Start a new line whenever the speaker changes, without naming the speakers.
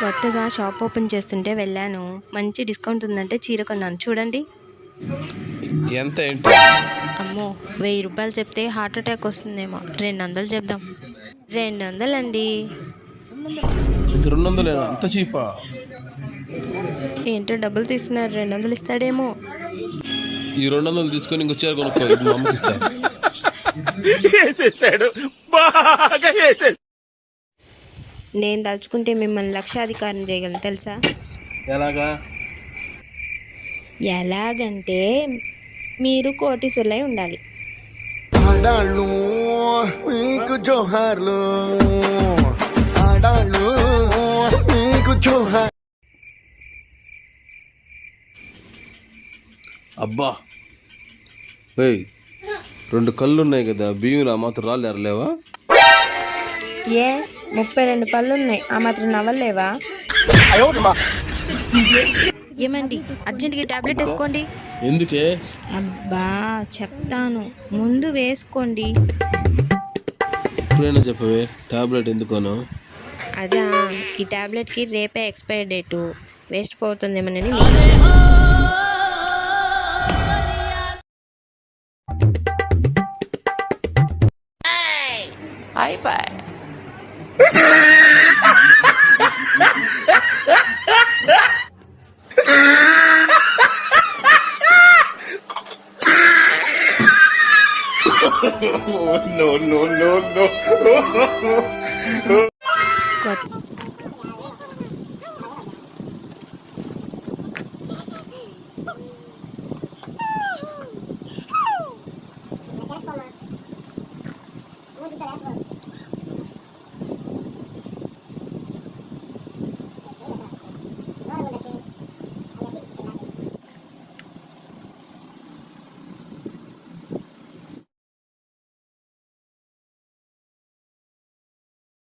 కొత్తగా shop open చేస్తుంటే వెళ్ళాను. మంచి డిస్కౌంట్ ఉందంటే చీర కొన్నాను. చూడండి.
ఎంత ఏంటి?
అమ్మో వెయ్యి రూపాయలు చెప్తే హార్ట్ అటాక్ వస్తుందేమో. రెండు వందలు చెప్దాం. రెండు వందలండి
ఇది రెండు వందలేనా అంత చీపా?
ఏంటో డబ్బులు తీస్తున్నారు. రెండు వందలు ఇస్తాడేమో.
ఈ రెండు వందలు తీసుకొని ఇంకో చీర కొనుక్కో. ఇది మా అమ్మకి ఇస్తా.
వేసేసాడు బాగా వేసేసాడు
నేను తలుచుకుంటే మిమ్మల్ని లక్షాధికారం చేయగలను తెలుసా?
ఎలాగా?
ఎలాగంటే మీరు కోటీసులై ఉండాలి.
ఆడాళ్ళు మీకు జోహార్లు. ఆడాళ్ళు మీకు జోహార్
అబ్బా! ఏయ్ రెండు కళ్ళు ఉన్నాయి కదా బియ్యం మాత్రం రాళ్ళు ఎరలేవా?
ఏ? ముప్పై రెండు పళ్ళు ఉన్నాయి ఆ మాత్రం నవ్వలేవా? ఏమండి? అర్జెంట్గా టాబ్లెట్ వేసుకోండి.
ఎందుకే?
అబ్బా చెప్తాను. ముందు వేసుకోండి.
ఇప్పుడైనా చెప్పవే? టాబ్లెట్ ఎందుకోను?
అదా ఈ టాబ్లెట్కి రేపే ఎక్స్పైరీ డేటు. వేస్ట్ పోతుందేమోనని no, no, no, no. Good. Thank you.